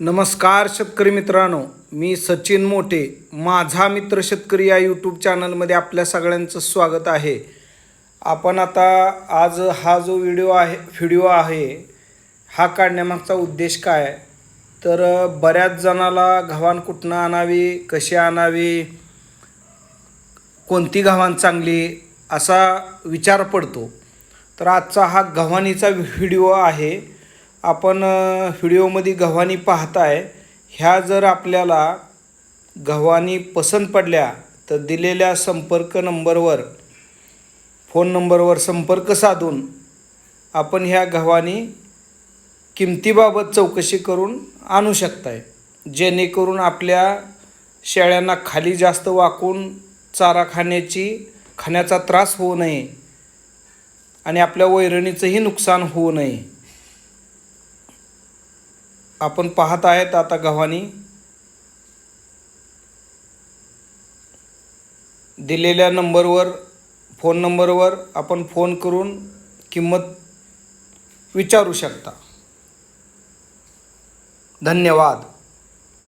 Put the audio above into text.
नमस्कार शेतकरी मित्रांनो मी सचिन मोठे माझा मित्र शेतकरी या यूट्यूब चॅनलमध्ये आपल्या सगळ्यांचं स्वागत आहे. आपण आता आज हा जो व्हिडिओ आहे व्हिडिओ आहे हा काढण्यामागचा उद्देश काय? तर बऱ्याच जणाला गव्हाण कुठनं आणावी कशी आणावी कोणती गव्हाण चांगली असा विचार पडतो. तर आजचा हा गव्हाणीचा व्हिडिओ आहे. आपण व्हिडिओमध्ये गव्हाणी पाहताय ह्या जर आपल्याला गव्हाणी पसंत पडल्या तर दिलेल्या संपर्क नंबरवर फोन नंबरवर संपर्क साधून आपण ह्या गव्हाणी किमतीबाबत चौकशी करून आणू शकताय. जेणेकरून आपल्या शेळ्यांना खाली जास्त वाकून चारा खाण्याची खाण्याचा त्रास होऊ नये आणि आपल्या वैरणीचंही नुकसान होऊ नये. आपण पाहत आहेत आता गव्हाणी. दिलेल्या नंबरवर फोन नंबरवर आपण फोन करून किंमत विचारू शकता. धन्यवाद.